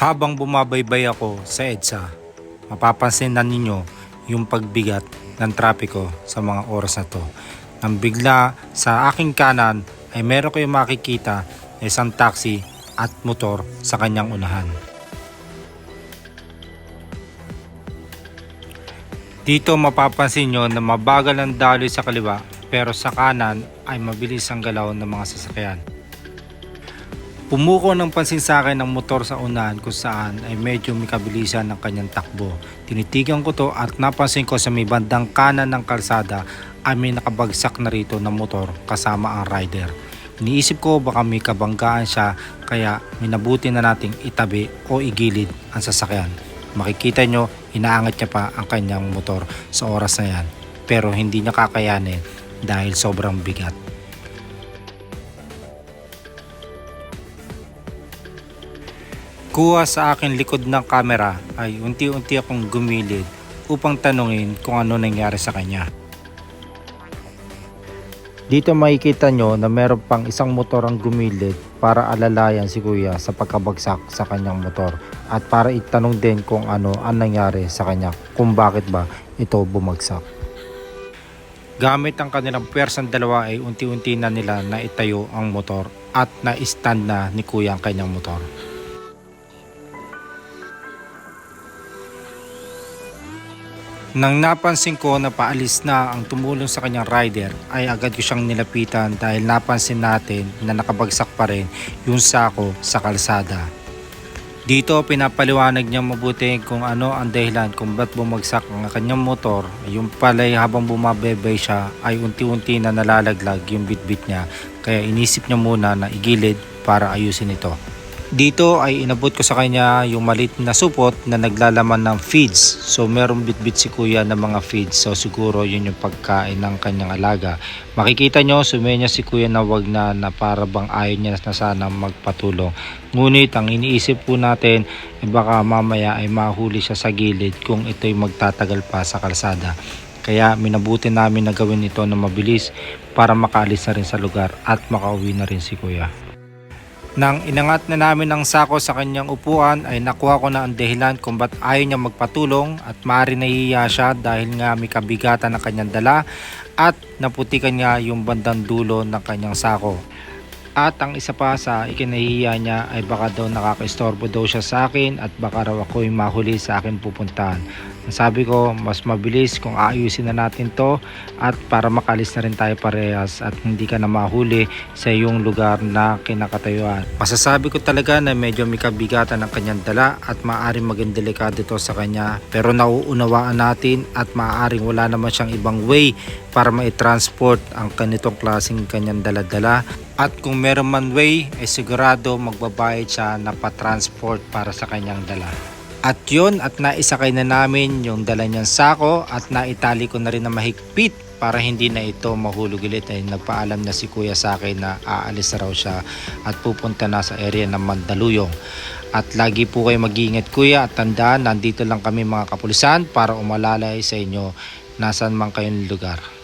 Habang bumabaybay ako sa EDSA, mapapansin na ninyo yung pagbigat ng trapiko sa mga oras na to. Nang bigla sa aking kanan ay meron kayong makikita na isang taxi at motor sa kanyang unahan. Dito mapapansin nyo na mabagal ang daloy sa kaliwa pero sa kanan ay mabilis ang galaw ng mga sasakyan. Pumuko ng pansin sa akin ang motor sa unahan kung saan ay medyo may kabilisan ng kanyang takbo. Tinitigan ko to at napansin ko sa may bandang kanan ng kalsada ay may nakabagsak na rito ng motor kasama ang rider. Iniisip ko baka may kabanggaan siya kaya minabuti na nating itabi o igilid ang sasakyan. Makikita nyo, inaangat niya pa ang kanyang motor sa oras na yan. Pero hindi niya kakayanin dahil sobrang bigat. Kuha sa akin likod ng kamera ay unti-unti akong gumilid upang tanungin kung ano nangyari sa kanya. Dito makikita nyo na meron pang isang motor ang gumilid para alalayan si kuya sa pagkabagsak sa kanyang motor at para itanong din kung ano ang nangyari sa kanya kung bakit ba ito bumagsak. Gamit ang kanilang pwersang dalawa ay unti-unti na nila na itayo ang motor at na-stand na ni kuya ang kanyang motor. Nang napansin ko na paalis na ang tumulong sa kanyang rider ay agad ko siyang nilapitan dahil napansin natin na nakabagsak pa rin yung sako sa kalsada. Dito pinapaliwanag niya mabuti kung ano ang dahilan kung ba't bumagsak ang kanyang motor. Yung palay habang bumabebay siya ay unti-unti na nalalaglag yung bitbit niya kaya inisip niya muna na igilid para ayusin ito. Dito ay inabot ko sa kanya yung malit na supot na naglalaman ng feeds. So merong bitbit si kuya ng mga feeds. So siguro yun yung pagkain ng kanyang alaga. Makikita nyo, sumenya si kuya na wag na na para bang ayaw niya na sana magpatulong. Ngunit ang iniisip po natin, eh baka mamaya ay mahuli siya sa gilid kung ito'y magtatagal pa sa kalsada. Kaya minabuti namin na gawin ito na mabilis para makaalis na rin sa lugar at makauwi na rin si kuya. Nang inangat na namin ang sako sa kanyang upuan ay nakuha ko na ang dahilan kung ba't ayaw niya magpatulong at maaari nahihiya siya dahil nga may kabigatan ng kanyang dala at naputikan niya yung bandang dulo ng kanyang sako. At ang isa pa sa ikinahihiya niya ay baka daw nakakaistorbo daw siya sa akin at baka raw ako'y mahuli sa akin pupuntahan. Ang Sabi ko, mas mabilis kung aayusin na natin to at para makalis na rin tayo parehas at hindi ka na mahuli sa iyong lugar na kinakatayuan. Masasabi ko talaga na medyo may kabigatan ng kanyang dala at maaaring maging delikado ito sa kanya pero nauunawaan natin at maaaring wala naman siyang ibang way para mai-transport ang ganitong klaseng kanyang dala-dala at kung meron man way ay sigurado magbabayad siya na pa-transport para sa kanyang dala. At yun at naisakay na namin yung dala niyang sako at naitali ko na rin na mahigpit para hindi na ito mahulog ulit ay nagpaalam na si kuya sa akin na aalis na raw siya at pupunta na sa area ng Mandaluyong. At lagi po kayo mag-iingat kuya at tandaan nandito lang kami mga kapulisan para umalalay sa inyo nasan man kayong lugar.